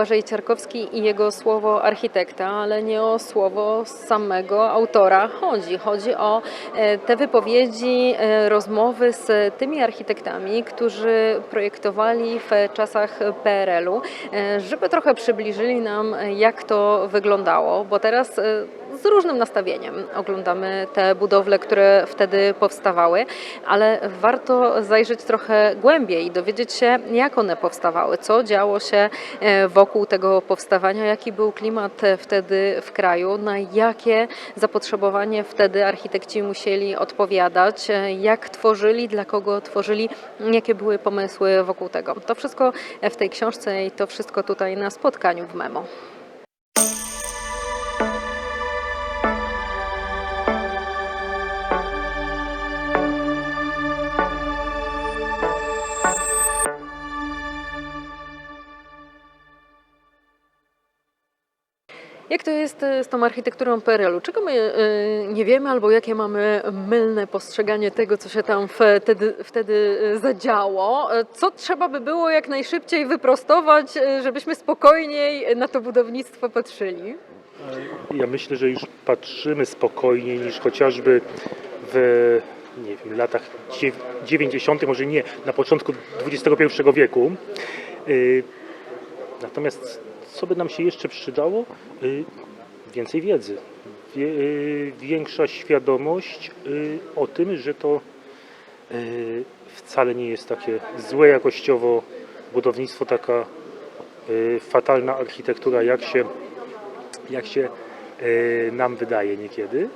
Błażej Ciarkowski i jego słowo architekta, ale nie o słowo samego autora chodzi. Chodzi o e, te wypowiedzi, e, rozmowy z tymi architektami, którzy projektowali w czasach PRL-u, e, żeby trochę przybliżyli nam, jak to wyglądało, bo teraz z różnym nastawieniem oglądamy te budowle, które wtedy powstawały, ale warto zajrzeć trochę głębiej i dowiedzieć się, jak one powstawały, co działo się e, wokół tego powstawania, jaki był klimat wtedy w kraju, na jakie zapotrzebowanie wtedy architekci musieli odpowiadać, e, jak tworzyli, dla kogo tworzyli, jakie były pomysły wokół tego. To wszystko w tej książce i to wszystko tutaj na spotkaniu w Memo. Jak to jest e, z tą architekturą PRL-u? Czego my e, nie wiemy albo jakie mamy mylne postrzeganie tego, co się tam wtedy, wtedy zadziało? E, Co trzeba by było jak najszybciej wyprostować, żebyśmy spokojniej na to budownictwo patrzyli? Ja myślę, że już patrzymy spokojniej niż chociażby w nie wiem, latach dziew- 90., może nie, na początku XXI wieku. Natomiast co by nam się jeszcze przydało? Y, Więcej wiedzy, Wie, y, większa świadomość y, o tym, że to wcale nie jest takie złe jakościowo budownictwo, taka fatalna architektura, jak się jak się nam wydaje niekiedy.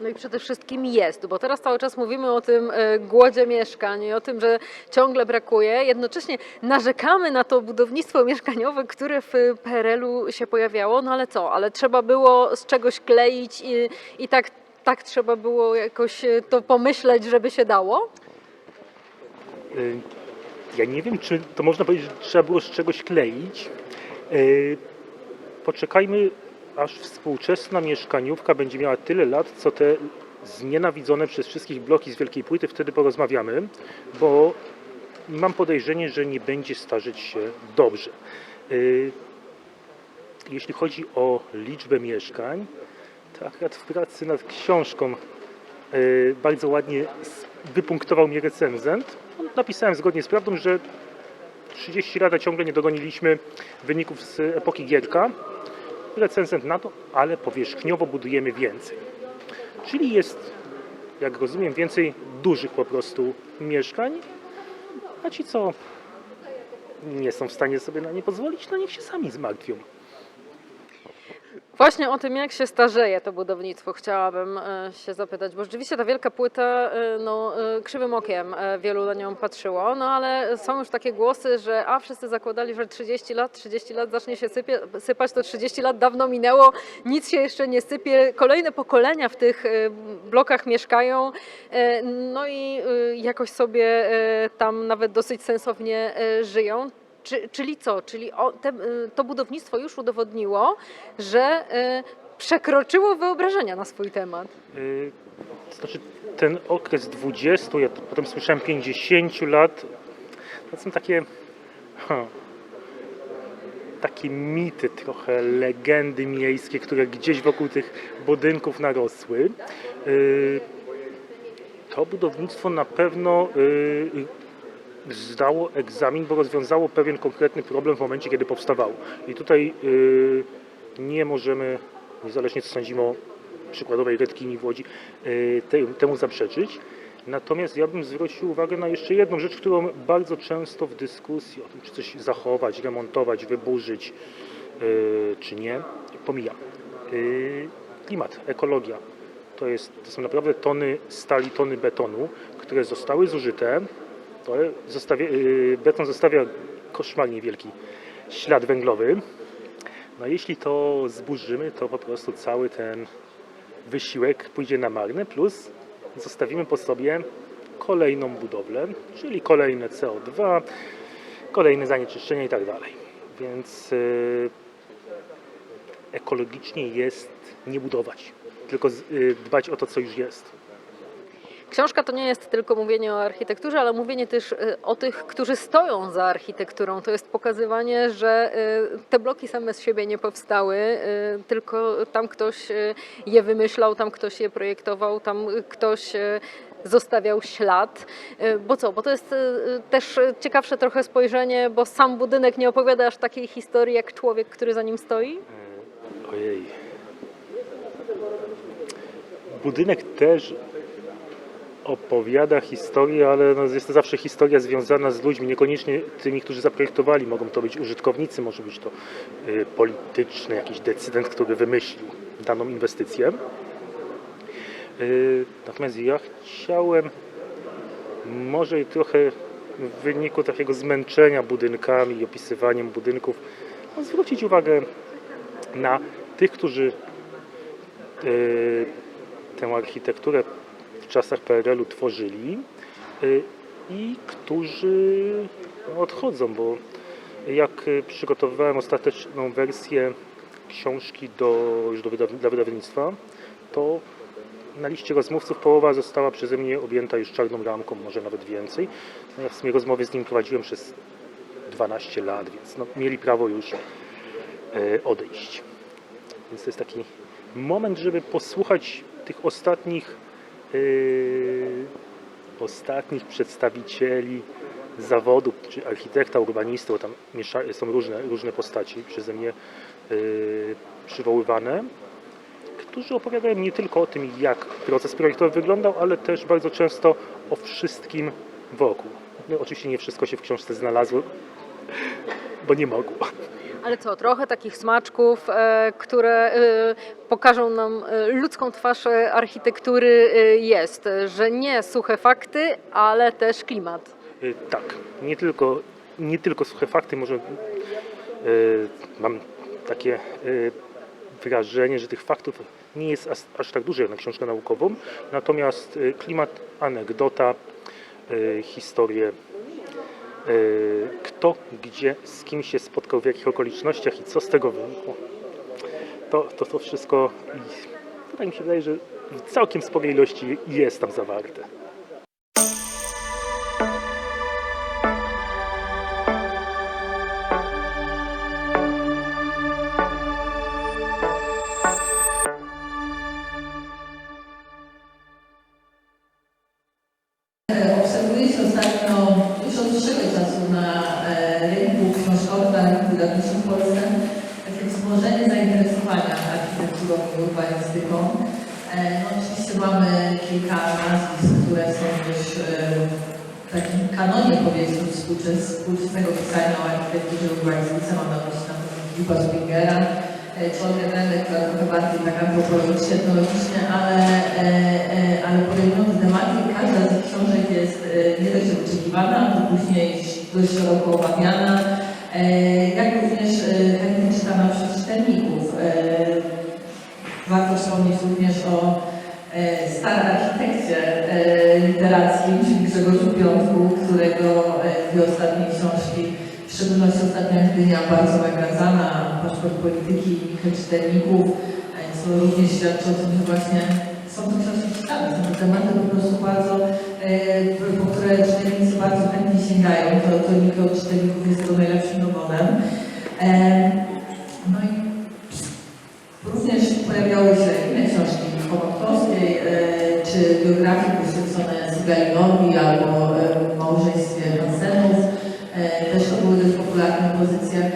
No i przede wszystkim jest, bo teraz cały czas mówimy o tym e, głodzie mieszkań i o tym, że ciągle brakuje. Jednocześnie narzekamy na to budownictwo mieszkaniowe, które w PRL-u się pojawiało. No ale co? Ale trzeba było z czegoś kleić i, i tak, tak trzeba było jakoś e, to pomyśleć, żeby się dało? e, Ja nie wiem, czy to można powiedzieć, że trzeba było z czegoś kleić. Poczekajmy, aż współczesna mieszkaniówka będzie miała tyle lat, co te znienawidzone przez wszystkich bloki z wielkiej płyty, wtedy porozmawiamy, bo mam podejrzenie, że nie będzie starzeć się dobrze. E, Jeśli chodzi o liczbę mieszkań, to akurat w pracy nad książką e, bardzo ładnie wypunktował mnie recenzent. Napisałem zgodnie z prawdą, że 30 lat ciągle nie dogoniliśmy wyników z epoki Gierka. Recenzent na to, ale powierzchniowo budujemy więcej. Czyli jest, jak rozumiem, więcej dużych po prostu mieszkań, a ci, co nie są w stanie sobie na nie pozwolić, no niech się sami zmartwią. Właśnie o tym, jak się starzeje to budownictwo, chciałabym e, się zapytać, bo rzeczywiście ta wielka płyta, e, no, e, krzywym okiem wielu na nią patrzyło, no ale są już takie głosy, że a wszyscy zakładali, że 30 lat, 30 lat zacznie się sypie, sypać, to 30 lat dawno minęło, nic się jeszcze nie sypie, kolejne pokolenia w tych blokach mieszkają, no i jakoś sobie tam nawet dosyć sensownie żyją. Czy, czyli co? Czyli o, te, y, to budownictwo już udowodniło, że y, przekroczyło wyobrażenia na swój temat. Yy, To znaczy ten okres 20, ja potem słyszałem 50 lat, to są takie takie mity, trochę legendy miejskie, które gdzieś wokół tych budynków narosły. To budownictwo na pewno zdało egzamin, bo rozwiązało pewien konkretny problem w momencie, kiedy powstawało. I tutaj yy, nie możemy, niezależnie co sądzimy o przykładowej Redkini w Łodzi, te, temu zaprzeczyć. Natomiast ja bym zwrócił uwagę na jeszcze jedną rzecz, którą bardzo często w dyskusji o tym, czy coś zachować, remontować, wyburzyć, yy, czy nie, pomijam. Yy, klimat, ekologia. To, jest, to są naprawdę tony stali, tony betonu, które zostały zużyte. To zostawia, yy, beton zostawia koszmarnie wielki ślad węglowy. No jeśli to zburzymy, to po prostu cały ten wysiłek pójdzie na marne, plus zostawimy po sobie kolejną budowlę, czyli kolejne CO2, kolejne zanieczyszczenia i tak dalej. Więc yy, ekologicznie jest nie budować, tylko yy, dbać o to, co już jest. Książka to nie jest tylko mówienie o architekturze, ale mówienie też y, o tych, którzy stoją za architekturą. To jest pokazywanie, że y, te bloki same z siebie nie powstały, y, tylko tam ktoś je wymyślał, tam ktoś je projektował, tam ktoś zostawiał ślad. Bo co? Bo to jest też ciekawsze trochę spojrzenie, bo sam budynek nie opowiada aż takiej historii jak człowiek, który za nim stoi. Ojej. Budynek też opowiada historię, ale no jest to zawsze historia związana z ludźmi, niekoniecznie tymi, którzy zaprojektowali. Mogą to być użytkownicy, może być to y, polityczny jakiś decydent, który wymyślił daną inwestycję. Y, Natomiast ja chciałem może i trochę w wyniku takiego zmęczenia budynkami i opisywaniem budynków no, zwrócić uwagę na tych, którzy y, tę architekturę w czasach PRL-u tworzyli y, i którzy no, odchodzą, bo jak y, przygotowywałem ostateczną wersję książki do, już do wydaw- dla wydawnictwa, to na liście rozmówców połowa została przeze mnie objęta już czarną ramką, może nawet więcej. Ja w sumie rozmowy z nim prowadziłem przez 12 lat, więc no, mieli prawo już e, odejść. Więc to jest taki moment, żeby posłuchać tych ostatnich ostatnich przedstawicieli zawodu, czy architekta, urbanisty, bo tam są różne, różne postaci przeze mnie e, przywoływane, którzy opowiadają nie tylko o tym, jak proces projektowy wyglądał, ale też bardzo często o wszystkim wokół. No, oczywiście nie wszystko się w książce znalazło, bo nie mogło. Ale co, trochę takich smaczków, e, które e, pokażą nam e, ludzką twarz architektury jest, że nie suche fakty, ale też klimat. Tak, nie tylko, nie tylko suche fakty, może mam takie wrażenie, że tych faktów nie jest aż, aż tak dużo jak na książkę naukową, natomiast klimat, anegdota, historie, y, kto, gdzie, z kim się spotkał, w jakich okolicznościach i co z tego wynikło. To, to, to wszystko, i tak mi się wydaje, że w całkiem sporej ilości jest tam zawarte. Wydawniczym w Polsce takie wzmożenie zainteresowania architekturą i urbanistyką. E, no, oczywiście mamy kilka nazwisk, które są już e, w takim kanonie powiedzmy współczes, współczesnego pisania o architekturze urbanistyce. Mam na myśli na Filipa Spingera, e, czy Olgę Drendek, która trochę bardziej tak antropologicznie, etnologicznie, ale, ale podejmując tematy, każda z książek jest nie dość oczekiwana, to później dość szeroko omawiana, jak również e, czytana przez czytelników. E, Warto wspomnieć również o e, starym architekcie e, literackim, czyli Grzegorzu Piątku, którego e, dwie ostatnie książki, w szczególności ostatnia Gdynia, bardzo nagradzana, paszport polityki i czytelników, e, co również świadczy o tym, że właśnie są to książki czytane, są to tematy po prostu bardzo, e, po które czytelnicy bardzo chętnie sięgają, to, to Niko od czytelników jest tego najlepszym dowodem. E, No i Również pojawiały się inne książki Chomotowskiej, e, czy biografie poświęcone Sygalinowi albo małżeństwie Hansenów. Też to były dość popularne pozycje.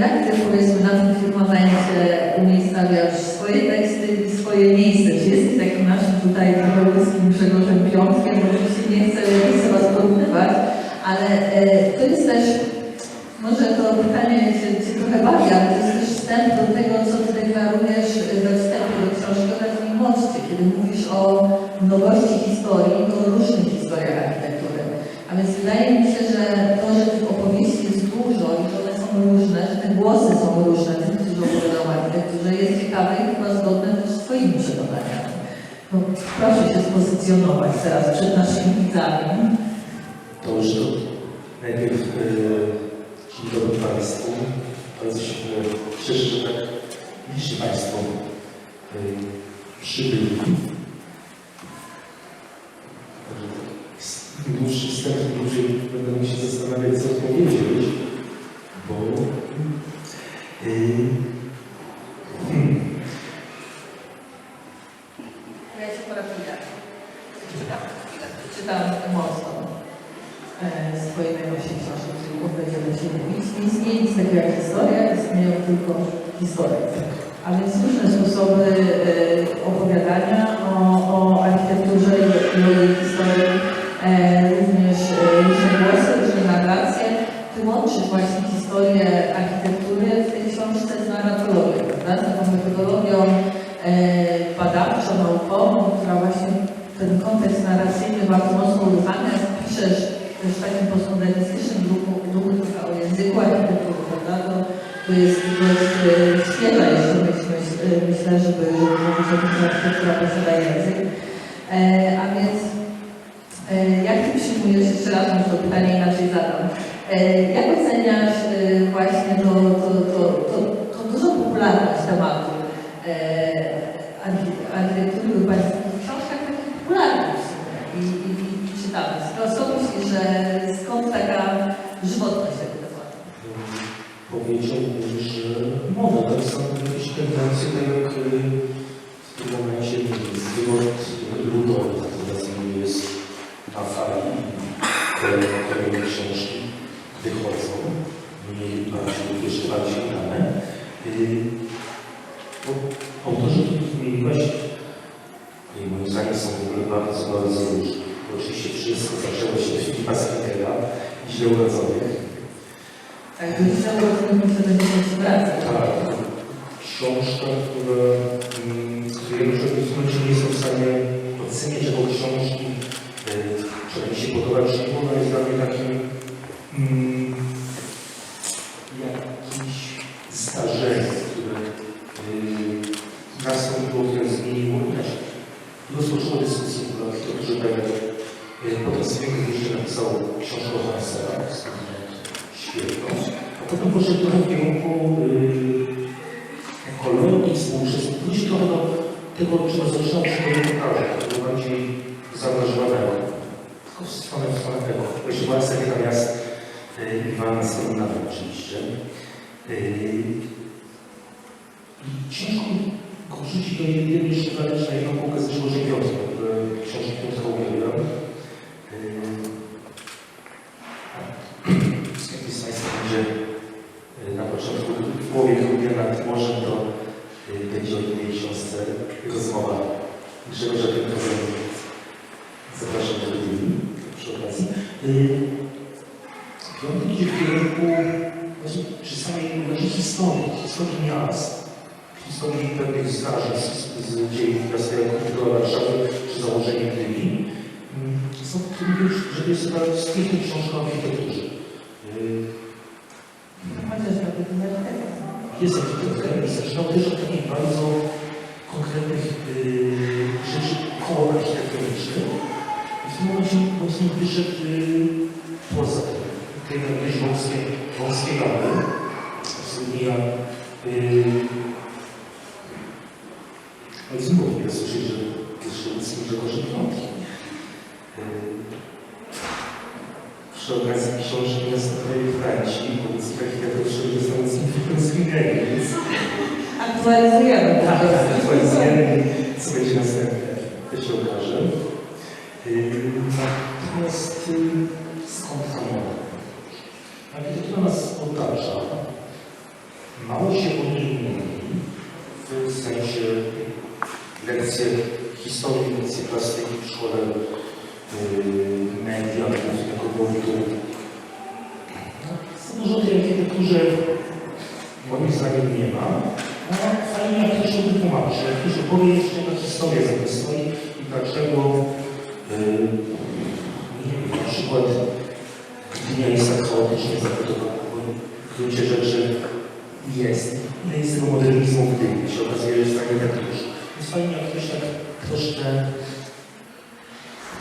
No i ty powiedzmy na tym firmamencie umiejscawiasz swoje teksty i swoje miejsce? Czy jesteś takim naszym tutaj łyskim Grzegorzem Piątkiem? Oczywiście nie chcę, nie chcę was porównywać, ale e, to jest też może to pytanie Cię, cię trochę bawi, ale to jest też wstęp do tego, co Ty deklarujesz we wstępie do książki o takim moście, kiedy mówisz o nowości historii, to o różnych historiach architektury. A więc wydaje mi się, że to, że tych opowieści jest dużo i że one są różne, że te głosy są różne, tych, którzy opowiadają o architekturze, jest ciekawe i chyba zgodne też z przekonaniami. No, proszę się spozycjonować teraz przed naszymi widzami. To już to najpierw e, dzień dobry Państwu. Bardzo się e, cieszę, że tak licznie Państwo e, przybyli. będę musiał zastanawiać, co odpowiedzieć, bo... Yy, hmm, Ja się poraduję. Czytam, czytam mocno e, swoje najnowsze książki, czyli o będziemy się mówić. Nie istnieje nic takiego jak historia, istnieją tylko historie. A więc różne sposoby e, opowiadania o, o architekturze i o jej historii, e, również e, różne głosy, różne narracje. Ty łączysz właśnie historię architektury w tej książce z narratologią, prawda? z taką metodologią badawczą, naukową, która właśnie ten kontekst narracyjny bardzo mocno uruchamia. Piszesz też w takim postmodernistycznym duchu, duchu języku architektury, prawda? To, to jest, to jest e, świeża jeszcze myśl, myśl, e, myślę, żeby, mówić o tym, że architektura posiada język. E, a więc e, jak ty przyjmujesz, jeszcze raz może to pytanie inaczej zadam, e, jak oceniasz e, właśnie to, to, to, to, to dużą popularność tematu e, archi- architektury urbanistycznej w książkach takich popularnych w sumie i, i, i czytanych. No, co myślisz, że skąd taka żywotność tego tematu? Powiedziałbym, że może tak są jakieś tendencje, tak jak y, w tym momencie zwrot ludowy, tak nazwijmy, jest na fali te kolejne książki wychodzą, mniej bardziej, jeszcze bardziej dane. Y, bo Autorzy, których wymieniłaś, i moim zdaniem są w ogóle bardzo, bardzo różni. Bo Oczywiście wszystko zaczęło się od Filipa Skidera i źle urodzonych. Tak, to jest cały myślę, że będzie się wracać. Tak, książka, która, mm, z której momencie nie jestem w stanie oceniać jako książki, mi się podoba, bo ona jest dla mnie takim mm, jakimś zdarzeniem, które y, nastąpiło, które zmieniło inaczej. Rozpoczęło dyskusję w architekturze PRL. Y, Potem Słynny jeszcze napisał książkę o Hansera, świetną. A potem poszedł trochę w kierunku y, ekologii współczesnej. Wrócił trochę do tego, czego zaczynał przy reportażu, tego bardziej zaangażowanego. Tylko w stronę, w stronę tego. To jeszcze była seria natomiast y, Iwana Strunana oczywiście. Y, I ciężko wrzucić do jednej jeszcze dodać na jedną półkę z Grzegorza Piotra, które książki Piotra uwielbiam. Y, kimś z Państwa będzie y, na początku w głowie grudnia nad morzem, to y, będzie o innej książce rozmowa Grzegorza Piotrowego. Zapraszam do przy okazji. Y, Piątek idzie w kierunku właśnie przy samej naszej historii, historii miast, historii pewnych zdarzeń z, z dziejów miasta jako Warszawy, czy założenia Gdyni. Mm, Są w tym już, że jest chyba stricte książka o architekturze. Y, jest architektura i zaczynał też od takich bardzo konkretnych yy, rzeczy koło architektonicznych. W tym momencie mocno wyszedł yy, poza. Tej jakieś wąskie, wąskie gamy. Studia yy, ale znowu nie słyszeć, że dokorzy piątki. Yy, przy okazji książki następnej Franci, powiedz architekturze jest więc Aktualizujemy. tak, tak, aktualizujemy, co będzie następne, to się okaże. Yy, Natomiast yy, skąd ta mowa? Architektura nas otacza. Mało się o niej mówi, w sensie lekcje historii, lekcje plastyki w szkole yy, media, jako powodu. Za dużo tej architekturze moim zdaniem nie ma. No, fajnie jak ktoś o tym tłumaczy, jak ktoś opowie jeszcze jaka historia za tym stoi i dlaczego yy, nie wiem, na przykład Gdynia jest tak chaotycznie zabudowana, bo w gruncie rzeczy jest. Ile jest tego modernizmu w Gdyni, się okazuje, że jest tak jak już. Więc fajnie jak ktoś tak troszkę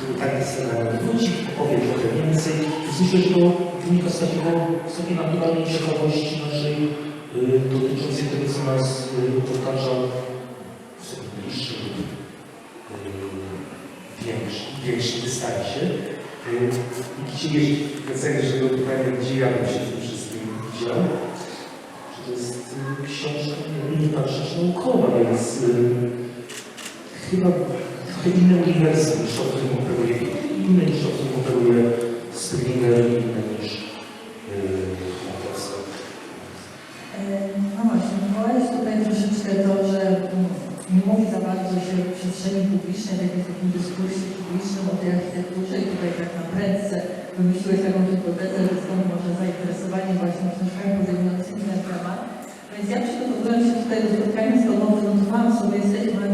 żeby tak scenariusz wróci, opowie trochę więcej. Że to wynika z takiego, takiej naturalnej ciekawości naszej y, dotyczącej tego, co nas y, otacza w takim bliższym lub y, większym, większym dystansie. Y, I dzisiaj jeśli wracając do tego pytania, gdzie ja bym się tym wszystkim widział, że to jest y, książka nie patrzę, naukowa, więc y, chyba inne uniwersum niż to, którym operuje inne niż to, którym operuje i inne niż yy, Matowska. E, No właśnie, wywołałeś tutaj troszeczkę to, że mm, nie mówi za bardzo się w przestrzeni publicznej, tak jak w takim dyskursie publicznym o tej architekturze i tutaj tak na prędce wymyśliłeś taką hipotezę, że stąd może zainteresowanie właśnie książkami podejmującymi ten temat. Więc ja przygotowując się tutaj do spotkania z Tobą, wynotowałam sobie, jesteśmy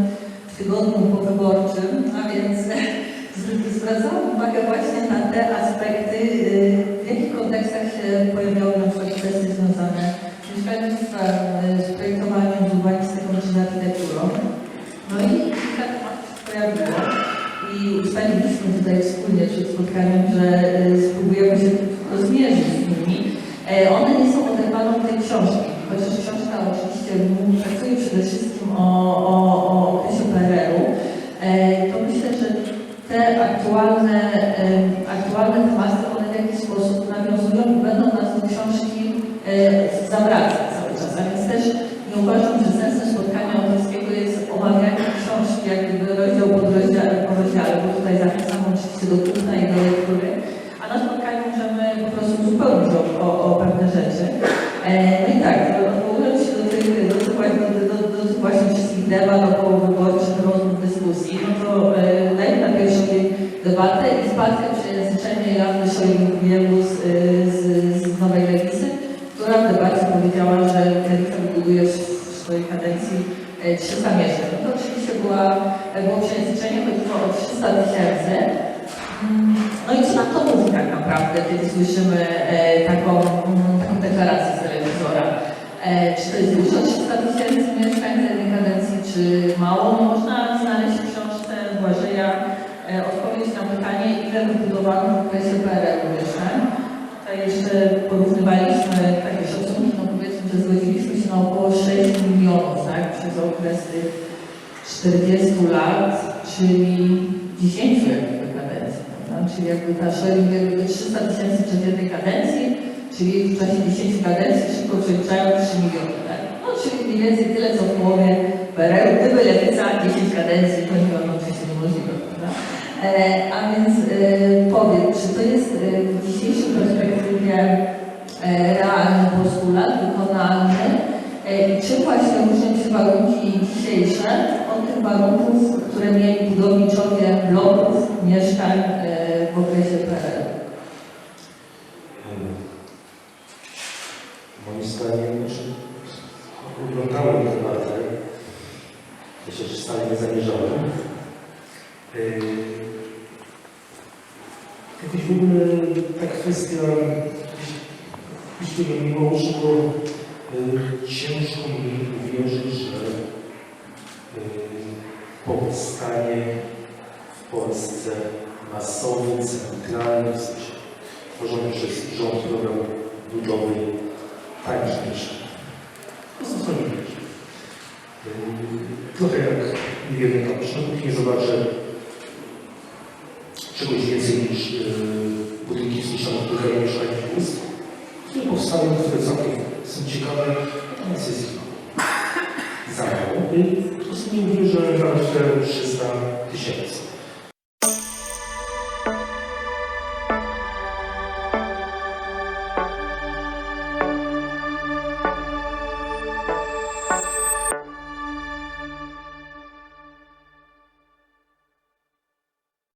tygodniu powyborczym, a więc zwracałam uwagę właśnie na te aspekty, y, w jakich kontekstach się pojawiały na przykład kwestie związane z mieszkalnictwem, y, z projektowaniem, z urbanistyką czy z architekturą. No i kilka tematów pojawiło i ustaliliśmy tutaj wspólnie przed spotkaniem, że spróbujemy się rozmierzyć z nimi. E, One nie są oderwane od tej książki, chociaż książka oczywiście m, traktuje przede wszystkim o, o, o okresie PRL-u, e, to myślę, że te aktualne, aktualne tematy, one w jakiś sposób nawiązują i będą nas do książki e, zawracać cały czas. A więc też nie uważam, że sensem spotkania autorskiego jest omawianie książki jak gdyby rozdział po rozdziale, po rozdziale, bo tutaj zachęcam oczywiście do kupna i do lektury, a na spotkaniu możemy po prostu uzupełnić o, o, o pewne rzeczy. E, no i tak, odwołując się do tych, do tych, właśnie- do, do, do tych właśnie wszystkich debat około wyborczych, rozmów, dyskusji, no to e, daję na pierwszą debatę i spadkę przejęzyczenie Joanny Szojnik-Wielu z, e, z, z Nowej Lewicy, która w debacie powiedziała, że Lewica wybuduje w w swojej kadencji e, 300 mieszkań. No to oczywiście była, e, było przejęzyczenie, chodziło o 300 tysięcy. No i co nam to mówi tak naprawdę, kiedy słyszymy e, taką, mm, taką deklarację z telewizora? E, czy to jest dużo, 300 tysięcy mieszkań w jednej kadencji, czy mało? No można znaleźć w książce Błażeja e, odpowiedź na pytanie, ile wybudowano w okresie PRL-u mieszkań. Tutaj jeszcze porównywaliśmy takie szacunki, zgodziliśmy się na około 6 milionów, tak, przez okres tych 40 lat, czyli 10 jakby kadencji, prawda? Czyli jakby ta Schelling jakby 300 tysięcy przez jednej kadencji, czyli w czasie 10 kadencji szybko przeliczają 3 miliony, tak? No czyli mniej więcej tyle, co w połowie PRL, gdyby lewica 10 kadencji, to nie wiadomo, oczywiście niemożliwe? E, a więc e, powiem, czy to jest e, w dzisiejszej perspektywie e, realny postulat, wykonalny e, i czym właśnie się warunki dzisiejsze od tych warunków, które mieli budowniczowie bloków, mieszkań e, w okresie PRL. Hmm. Moim zdaniem, oglądałem debatę, myślę, że wcale nie zamierzałem. Yy, Jakoś w ogóle ta kwestia, że mimo wszystko ciężko mi uwierzyć, że yy, powstanie w Polsce masowy, centralny, w sensie tworzony przez rząd program budowy tańszych mieszkań. Po prostu co nie wiesz. Yy, Trochę jak, nie wiem, tam przy kuchni zobaczę czegoś więcej niż yy, budynki w Bulgarii mieszkań plus, które powstają, które całkiem są ciekawe, natomiast jest ich za mało. Po prostu nie mówię, że nawet te 300 tysięcy.